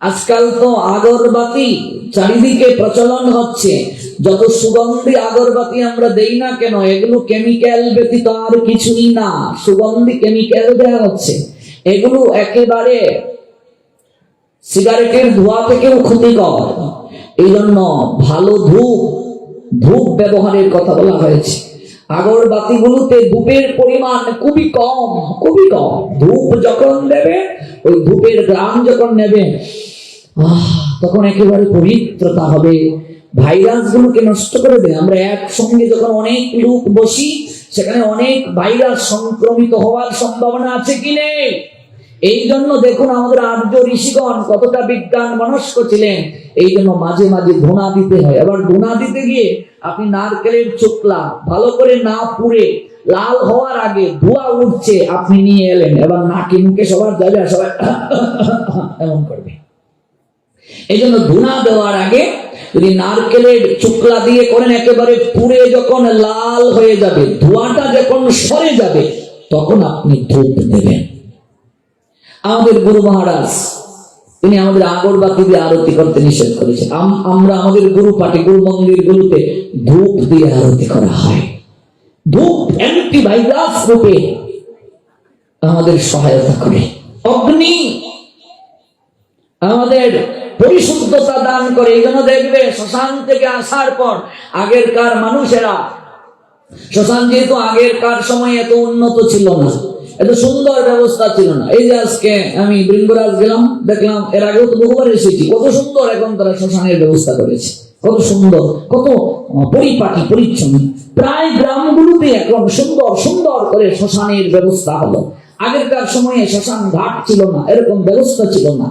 আজকাল তো আগরবাতি চারিদিকে প্রচলন হচ্ছে। যত সুগন্ধি আগরবাতি আমরা দেই না কেন, এগুলো কেমিক্যাল ব্যতীত আর কিছুই না। সুগন্ধি কেমিক্যাল দেওয়া হচ্ছে। এগুলো একেবারে সিগারেটের ধোঁয়া থেকেও ক্ষতিকর। এই জন্য ভালো ধূপ ধূপ ব্যবহারের কথা বলা হয়েছে। আগরবাতিগুলোতে ধূপের পরিমাণ খুবই কম খুবই কম। ধূপ যখন দেবে, ওই ধূপের গ্রাম যখন নেবে তখন একেবারে পবিত্রতা হবে। ভাইরাস গুলোকে নষ্ট করে দেয় আমরা একসঙ্গে যখন অনেক লোক বসি, সেখানে অনেক ভাইরাস সংক্রমিত হওয়ার সম্ভাবনা আছে কি নেই? এই জন্য দেখুন আমাদের আর্য ঋষিগণ কতটা বিজ্ঞান মনস্ক ছিলেন। এই জন্য মাঝে মাঝে ধোনা দিতে হয়। আবার ধোনা দিতে গিয়ে আপনি নারকেলের চোকলা ভালো করে না পুড়ে লাল হওয়ার আগে ধোয়া উঠছে, আপনি নিয়ে এলেন। এবার নাকে মুখে সবার যাবে সবাই এমন করবে। এই জন্য ধুনা দেওয়ার আগে যদি নারকেলের চুকলা দিয়ে করেন, একেবারে পুড়ে যখন লাল হয়ে যাবে, ধোঁয়াটা যখন সরে যাবে, তখন আপনি ধূপ দেবেন। আমাদের গুরু মহারাজ, তিনি আমাদের আগরবাতি দিয়ে আরতি করতে নিষেধ করেছেন। আমরা আমাদের গুরু পাঠে, গুরু মন্দির গুরুতে ধূপ দিয়ে আরতি করা হয়। ধূপ অ্যান্টি ভাইরাস রূপে আমাদের সহায়তা করে। অগ্নি আমাদের পরিশুদ্ধতা দান করে, এই জন্য দেখবে শ্মশান থেকে আসার পর আগেরকার মানুষেরা, শ্মশান যেহেতু আগেরকার সময় এত উন্নত ছিল না, এত সুন্দর ব্যবস্থা ছিল না। এই যে আজকে আমি বৃঙ্গরাজ গেলাম, দেখলাম এর আগেও তো বহুবার এসেছি, কত সুন্দর এখন তারা শ্মশানের ব্যবস্থা করেছে, কত সুন্দর, কত পরিপাটি, পরিচ্ছন্ন। প্রায় গ্রামগুলোতে একদম সুন্দর সুন্দর করে শ্মশানের ব্যবস্থা হলো। আগেরকার সময়ে শ্মশান ঘাট ছিল না, এরকম ব্যবস্থা ছিল না।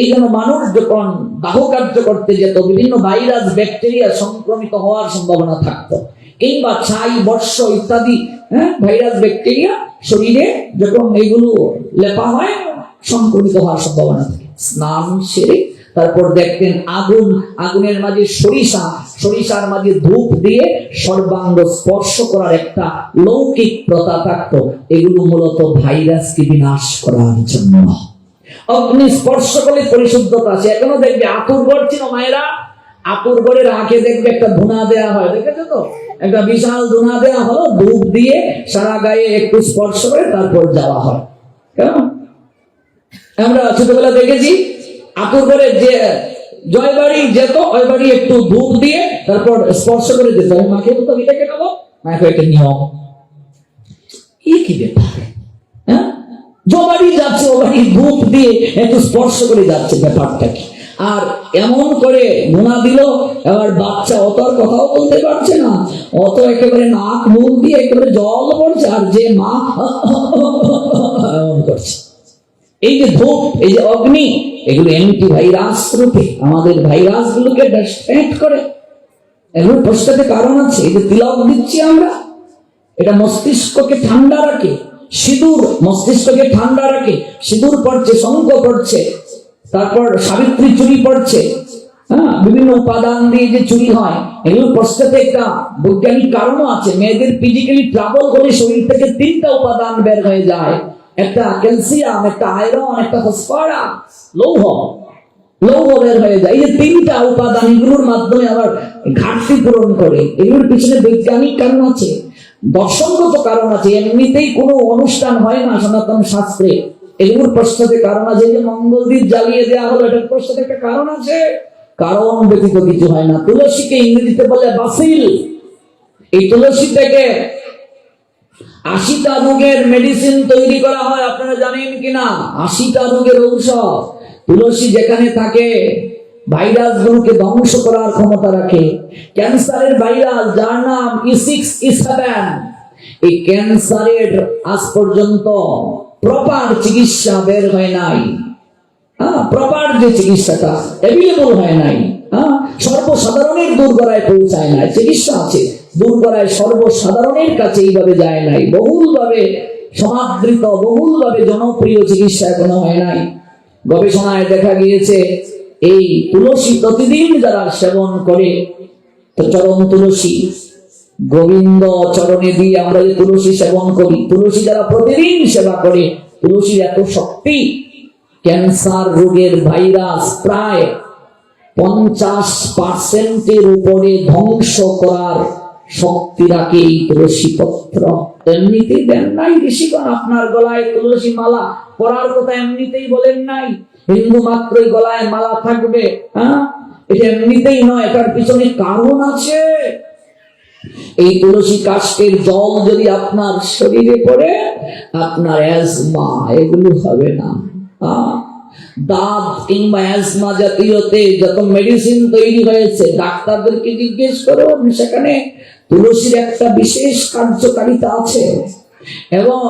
এই জন্য মানুষ যখন দাহ কার্য করতে যেত, বিভিন্ন ভাইরাস, ব্যাকটেরিয়া সংক্রমিত হওয়ার সম্ভাবনা থাকতো। কিংবা ছাই, বর্ষ ইত্যাদি হ্যাঁ ভাইরাস, ব্যাকটেরিয়া শরীরে যখন এগুলো লেপা হয়, সংক্রমিত হওয়ার সম্ভাবনা থাকে। স্নান সেরে তারপর দেখতেন আগুন, আগুনের মাঝে সরিষা, সরিষার মাঝে ধূপ দিয়ে সর্বাঙ্গ স্পর্শ করার একটা লৌকিক প্রথা থাকতো। এগুলো মূলত ভাইরাসকে বিনাশ করার জন্য। অগ্নি স্পর্শ করলে পরিশুদ্ধতা আছে। এখনও দেখবে আতুর ঘর ছিল মায়েরা আতুর ঘরের আঁকে দেখবে একটা ধুনা দেয়া হয়। দেখেছ তো? একটা বিশাল ধুনা দেয়া হলো, ধূপ দিয়ে সারা গায়ে একটু স্পর্শ করে তারপর যাওয়া হয়। কেমন আমরা ছোটবেলা দেখেছি আতুর ঘরে যে জয় বাড়ি যেত ওই বাড়ি একটু ধূপ দিয়ে তারপর স্পর্শ করে যেত মাকে বলতো এটাকে খাব মাকে একটা নিয়ম। কি কি ব্যাপার? হ্যাঁ? যে যাচ্ছে ও বাড়ি ধূপ দিয়ে একটু স্পর্শ করে যাচ্ছে ব্যাপারটা কি? আর এমন করে গুণা দিল, এবার বাচ্চা অত আর কথাও বলতে পারছে না। অত একেবারে নাক, মুখ দিয়ে একেবারে জল পড়ছে, আর যে মা এমন করছে। এই যে ধূপ, এই যে অগ্নি, এগুলো অ্যান্টি ভাইরাস রূপে, আমাদের ভাইরাস গুলোকে করে। এগুলো প্রশ্নতে কারণ আছে, এই যে তিলক দিচ্ছি আমরা, এটা মস্তিষ্ককে ঠান্ডা রাখে। সিঁদুর মস্তিষ্ককে ঠান্ডা রাখে। সিঁদুর পড়ছে, শঙ্খ পড়ছে, তারপর সাবিত্রী চুরি পড়ছে। হ্যাঁ বিভিন্ন উপাদান দিয়ে যে চুরি হয়, এগুলো প্রস্তুতে একটা বৈজ্ঞানিক কারণও আছে। মেয়েদের ফিজিক্যালি ট্রাভেল করে শরীর থেকে তিনটা উপাদান বের হয়ে যায়। একটা ক্যালসিয়াম, একটা আয়রন, একটা ফসফরাস, লৌহ। লৌহ বের হয়ে যায়। এই যে তিনটা উপাদান এগুলোর মাধ্যমে আবার ঘাটতি পূরণ করে। এগুলোর পিছনে বৈজ্ঞানিক কারণ আছে। দর্শনগত কারণ আছে, এমনিতেই কোনো অনুষ্ঠান হয় না সনাতন শাস্ত্রে। এগুলোর প্রশ্নতে কারণ আছে যে মঙ্গলদ্বীপ জ্বালিয়ে দেওয়া হলো, এটার প্রশ্নতে একটা কারণ আছে। কারণ ব্যতীত কিছু হয় না। তুলসীকে ইংরেজিতে বলে বাসিল। এই তুলসী থেকে আশিটা রোগের মেডিসিন তৈরি করা হয়, আপনারা জানেন কিনা? আশিটা রোগের ঔষধ। তুলসী যেখানে থাকে ভাইরাস গুলোকে ধ্বংস করার ক্ষমতা রাখে। ক্যান্সারের ভাইরাস, যার নাম ই সিক্স ই সেভেন এই ক্যান্সারের আজ পর্যন্ত প্রপার চিকিৎসা বের হয় নাই। হ্যাঁ প্রপার যে চিকিৎসাটা অ্যাভেলেবল হয় নাই। হ্যাঁ সর্বসাধারণের দূরগড়ায় পৌঁছায় নাই। চিকিৎসা আছে, দূরগড়ায় সর্বসাধারণের কাছে এইভাবে যায় নাই। বহুলভাবে সমাদৃত, বহুলভাবে জনপ্রিয় চিকিৎসা এখনও হয় নাই। গবেষণায় দেখা গিয়েছে এই তুলসী প্রতিদিন যারা সেবন করে, তো চরম তুলসী, গোবিন্দ চরণে দিয়ে আমরা যে তুলসী সেবন করি। তুলসী যারা প্রতিদিন সেবা করে, তুলসীর এত শক্তি, ক্যান্সার রোগের ভাইরাস প্রায় পঞ্চাশ পার্সেন্টের উপরে ধ্বংস করার শক্তি রাখে এই তুলসী পত্র। এমনিতেই দেন নাই ঋষিগণ আপনার গলায় তুলসী মালা, পরার কথা এমনিতেই বলেন নাই। হিন্দু মাত্রই গলায় মালা থাকবে হ্যাঁ? এটা এমনিতেই নয়, এটার পিছনে কারণ আছে। এই তুলসী কাষ্টের জল যদি আপনার শরীরে পড়ে, আপনার অ্যাজমা এগুলো হবে না। দাঁত কিংবা অ্যাজমা জাতীয়তে যত মেডিসিন তৈরি হয়েছে, ডাক্তারদেরকে জিজ্ঞেস করুন সেখানে তুলসীর একটা বিশেষ কার্যকারিতা আছে। এবং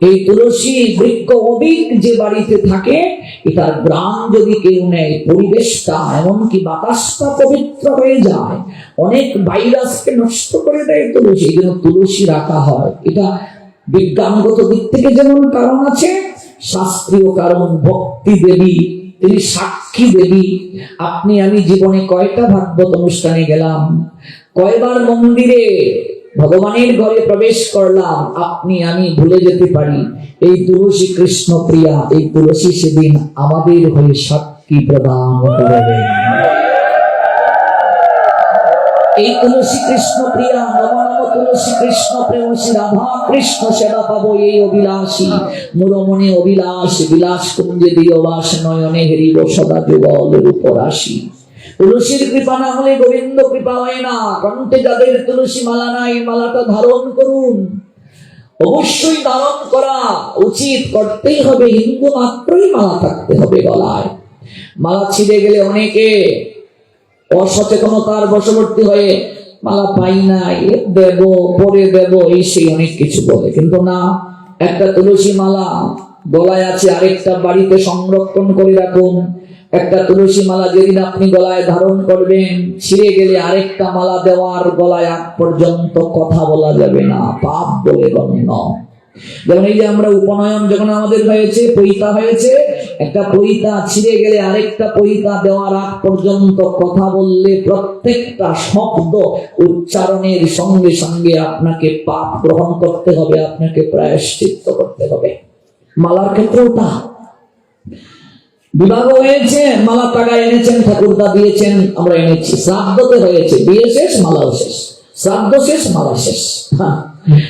এই তুলসী বৃক্ষ অধিক যে বাড়িতে থাকে এটার গ্রাম যদি কেউ নেয় পরিবেশটা এমনকি বাতাসটা পবিত্র হয়ে যায়। অনেক ভাইরাসকে নষ্ট করে দেয় তুলসী, এই তুলসী রাখা হয়। এটা বিজ্ঞানগত দিক থেকে যেমন কারণ আছে, শাস্ত্রীয় কারণ, ভক্তি দেবী, তিনি সাক্ষী দেবী। আপনি, আমি জীবনে কয়টা ভাগবত অনুষ্ঠানে গেলাম? কয়বার মন্দিরে? ভগবানের ঘরে প্রবেশ করলাম। আপনি, আমি ভুলে যেতে পারি। এই তুলসী কৃষ্ণ প্রিয়া, এই তুলসী সেদিন আমাদের হয়ে সাক্ষী প্রদান করবেন এই তুলসী কৃষ্ণ প্রিয়া, নম তুলসী কৃষ্ণ প্রেমসী রাধা কৃষ্ণ সেবা পাবো এই অভিলাষী। মুরমনে অভিলাষ, বিলাস কুঞ্জে দিয়বাস নয়নে হেরিব সদা যুগলের উপর আসি তুলসীর কৃপা না হলে গোবিন্দ কৃপা হয় না। কণ্ঠে যাদের তুলসী মালা নাই, মালাটা ধারণ করুন। অবশ্যই ধারণ করা উচিত। করতেই হবে, হিন্দু মাত্রই মালা থাকতে হবে গলায়। মালা ছিঁড়ে গেলে অনেকে অসচেতনতার বশবর্তী হয়ে মালা পাই নাই দেব, পরে দেব, এই সেই অনেক কিছু বলে। কিন্তু না, একটা তুলসী মালা গলায় আছে, আরেকটা বাড়িতে সংরক্ষণ করে রাখুন। একটা তুলসী মালা যেদিন আপনি গলায় ধারণ করবেন, ছিঁড়ে গেলে আরেকটা মালা দেওয়ার গলায় আগ পর্যন্ত কথা বলা যাবে না, পাপ বলে গণ্য। যেমন এই যে আমরা উপনয়ন যখন আমাদের হয়েছে, পৈতা হয়েছে, একটা পৈতা ছিঁড়ে গেলে আরেকটা পৈতা দেওয়ার আগ পর্যন্ত কথা বললে প্রত্যেকটা শব্দ উচ্চারণের সঙ্গে সঙ্গে আপনাকে পাপ গ্রহণ করতে হবে, আপনাকে প্রায়শ্চিত্ত করতে হবে। মালার ক্ষেত্রেও তা। বিবাহ হয়েছে মালা টাকা এনেছেন ঠাকুরদা দিয়েছেন আমরা এনেছি। শ্রাদ্ধতে হয়েছে বিয়ে শেষ মালাও শেষ। শ্রাদ্ধ শেষ মালা শেষ। হ্যাঁ,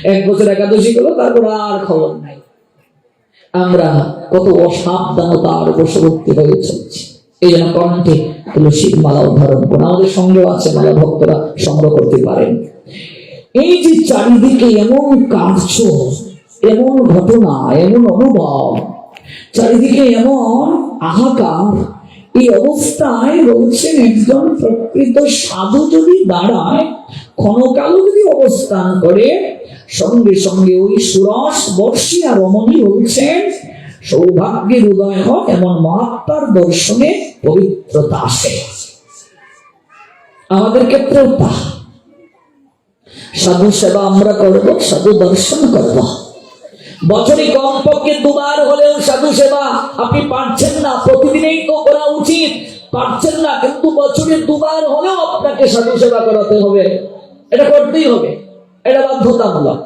এক বছর একাদশী করল তারপর আর খবর নাই। আমরা কত অসাবধানতার বশবর্তী হয়ে চলছি। এই জন্য কণ্ঠে তুলসীর মালা ধারণ করুন। আমাদের সঙ্গেও আছে মালা ভক্তরা সংগ্রহ করতে পারেন। এই যে চারিদিকে এমন কার্য এমন ঘটনা এমন অনুভব চারিদিকে এমন আহাকার, এই অবস্থায় বলছেন একজন প্রকৃত সাধু যদি দাঁড়ায়, ক্ষণকাল যদি অবস্থান করে, সঙ্গে সঙ্গে ওই সুরস বর্ষী আর রমণী বলছেন সৌভাগ্যের উদয় হয় এমন মহাত্মার দর্শনে পবিত্রতা আসে। আমাদের ক্ষেত্রেও তা সাধু সেবা আমরা করব, সাধু দর্শন করব। বছরে কমপক্ষে দুবার হলেও সাধু সেবা আপনি পারছেন না, প্রতিদিনেই তো করা উচিত। পারছেন না, কিন্তু বছরে দুবার হলেও আপনাকে সাধু সেবা করাতে হবে। এটা করতেই হবে। এটা বাধ্যতামূলক।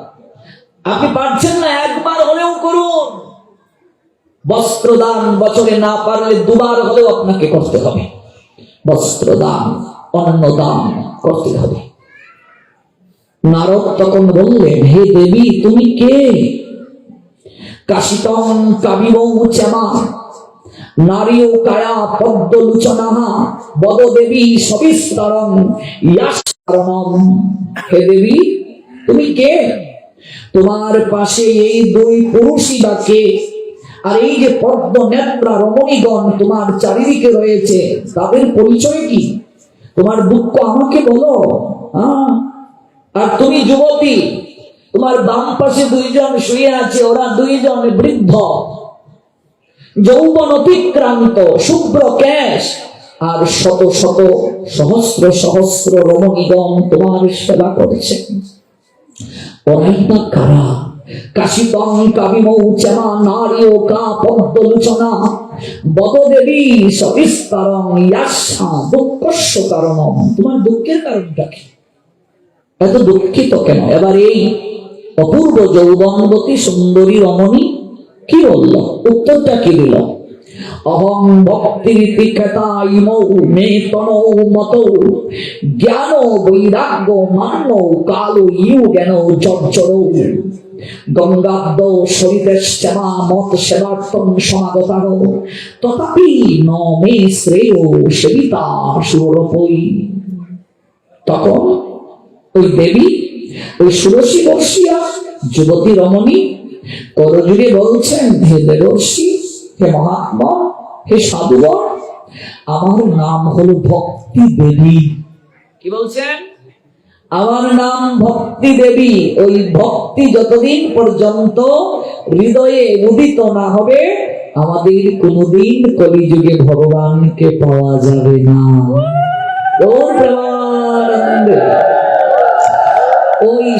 আপনি পারছেন না, একবার হলেও করুন। বস্ত্রদান বছরে না পারলে দুবার হলেও আপনাকে করতে হবে। বস্ত্রদান, অন্নদান করতে হবে। নারদ তখন বললেন, হে দেবী, তুমি কে? কাশিতং কাবিমৌ নারী ও কায়া পদ্ম লুচনাহা বদ দেবী সবিস্তরং হে দেবী, তুমি কে? তোমার পাশে এই দুই পুরুষই বা কে? আর এই যে পদ্ম নেত্রা রমণীগণ তোমার চারিদিকে রয়েছে, তাদের পরিচয় কি? তোমার দুঃখ আমাকে বলো। আর তুমি যুবতী তোমার বাম পাশে দুইজন শুয়ে আছে, ওরা দুইজন বৃদ্ধ। যৌবন অতিক্রান্ত, শুভ্র ক্যাশ, আর শত শত সহস্র সহস্র রমণীগণ তোমার সেবা করেছে। কারা? কাবিমৌ, চেমা, নারী ও কা বদদেবী ইয়াসা দুঃখস্য কারণম তোমার দুঃখের কারণটা কি? এত দুঃখিত কেন? এবার এই অপূর্ব যৌবনবতী সুন্দরী রমণী কি বলল উত্তরটা কি দিল? অহং ভক্তিরীতি খেতাই মৌ, মে তনৌ মত, জ্ঞান বৈরাগ্য মান্য কালো ইউ জ্ঞান চঞ্চল গঙ্গাব্দ শরীরেশ্চমা মত সেবার্থম সমাগতার তথাপি ন মে শ্রেয় সেবিতা সুরপৈ তখন ওই দেবী ওই ষোড়শী বর্ষিয়া যুবতী রমণী করজুড়ে বলছেন হে দেবর্ষী হে মহাত্মা হে সাধুবর আমার নাম হলো ভক্তি দেবী। কি বলছেন? আমার নাম ভক্তি দেবী ওই ভক্তি যতদিন পর্যন্ত হৃদয়ে উদিত না হবে আমাদের কোনদিন কলিযুগে ভগবানকে পাওয়া যাবে না। ওর প্রেমানন্দে!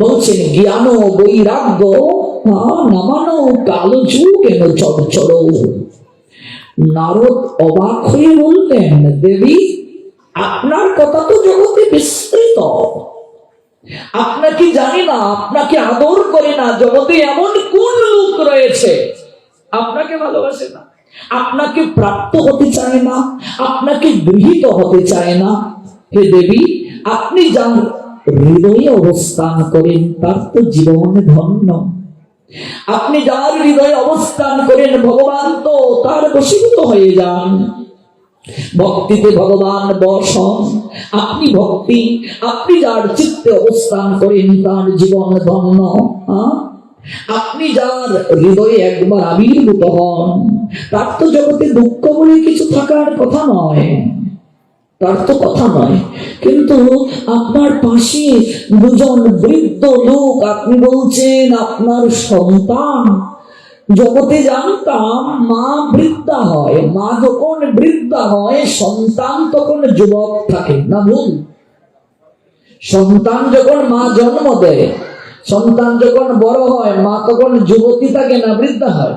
বলছেন, জ্ঞান বৈরাগ্য নামানো কালো যুগেন চঞ্চল নারদ অবাক হয়ে বললেন, দেবী, আপনার কথা তো জগতে বিস্তৃত। আপনাকে জানি না, আপনাকে আদর করে না, জগতে এমন কোন লোক রয়েছে? আপনাকে ভালোবাসে না, আপনাকে প্রাপ্ত হতে চায় না, আপনাকে গৃহীত হতে চায় না। হে দেবী, আপনি যার হৃদয়ে অবস্থান করেন, তার তো জীবন ধন্য। আপনি যার হৃদয়ে অবস্থান করেন, ভগবান তো তার বশীভূত হয়ে যান। ভক্তিতে ভগবান বসন, আপনি ভক্তি, আপনি যার চিত্তে অবস্থান করেন, তার জীবন ধন্য? আপনি যার হৃদয়ে একবার আবির্ভূত হন, তার তো জগতে দুঃখ বলে কিছু থাকার কথা নয়। তার তো কথা নয়। কিন্তু আপনার পাশে দুজন বৃদ্ধ লোক, আপনি বলছেন আপনার সন্তান। জগতে জানতাম মা বৃদ্ধা হয়, মা যখন বৃদ্ধা হয়, সন্তান তখন যুবক থাকে। না ভুল? সন্তান যখন মা জন্ম দেয়, সন্তান যখন বড় হয়, মা তখন যুবতী থাকে না বৃদ্ধা হয়?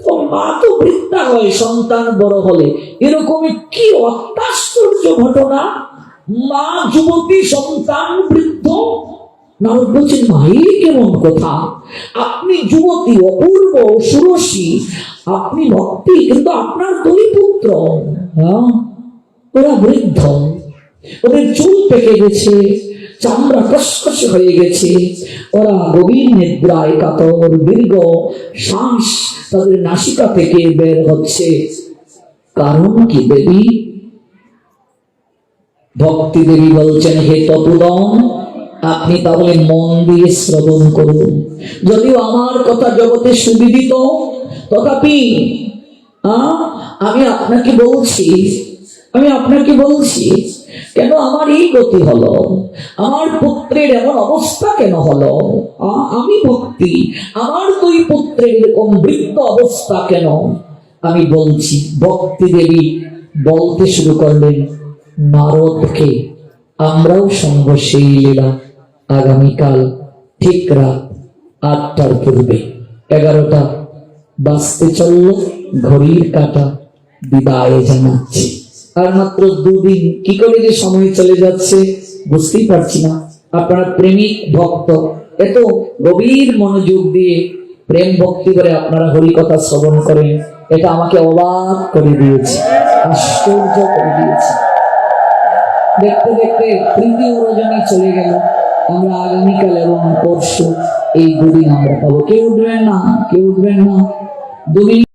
মা তো বৃদ্ধা হয় সন্তান বড় হলে এরকমই কি অত্যাশ্চর্য ঘটনা? মা, যুবতী, সন্তান, বৃদ্ধ। নারদ বলছেন, ভাই, কেমন কথা? আপনি যুবতী, অপূর্ব, সুরসী। আপনি ভক্তি, কিন্তু আপনার দুই পুত্র হ্যাঁ? ওরা বৃদ্ধ। ওদের চুল পেকে গেছে। চামড়া কসকসে হয়ে গেছে। ওরা গভীর নিদ্রায় কাতর, দীর্ঘ শ্বাস তাদের নাসিকা থেকে বের হচ্ছে। কারণ কি দেবী ভক্তি দেবী বলছেন, হে ততুদম আপনি তাহলে মন দিয়ে শ্রবণ করুন। যদিও আমার কথা জগতে সুবিদিত, তথাপি আমি আপনাকে বলছি, আমি আপনাকে বলছি কেন আমার এই গতি হলো, আমার পুত্রের এমন অবস্থা কেন হলো? আমি ভক্তি, আমার দুই পুত্রের এরকম বৃদ্ধ অবস্থা কেন? আমি বলছি, ভক্তি দেবী বলতে শুরু করলেন, নারদকে আমরাও সঙ্গ সেই লীলা আগামীকাল ঠিক রাত আটটার পূর্বে। এগারোটা বাঁচতে চলল, ঘড়ির কাটা বিদায় জানাচ্ছি। আর মাত্র দুদিন কি করে যে সময় চলে যাচ্ছে বুঝতেই পারছি না। আপনারা প্রেমিক ভক্ত, এত গভীর মনোযোগ দিয়ে প্রেম ভক্তি করে আপনারা হরি কথা শ্রবণ করেন, এটা আমাকে অবাক করে দিয়েছে, আশ্চর্য করে দিয়েছে। দেখতে দেখতে তৃতীয় রজনী চলে গেল। আমরা আগামীকাল এবং পরশু এই দুদিন আমরা পাবো। কেউ উঠবেন না? কেউ উঠবেন না? দুদিন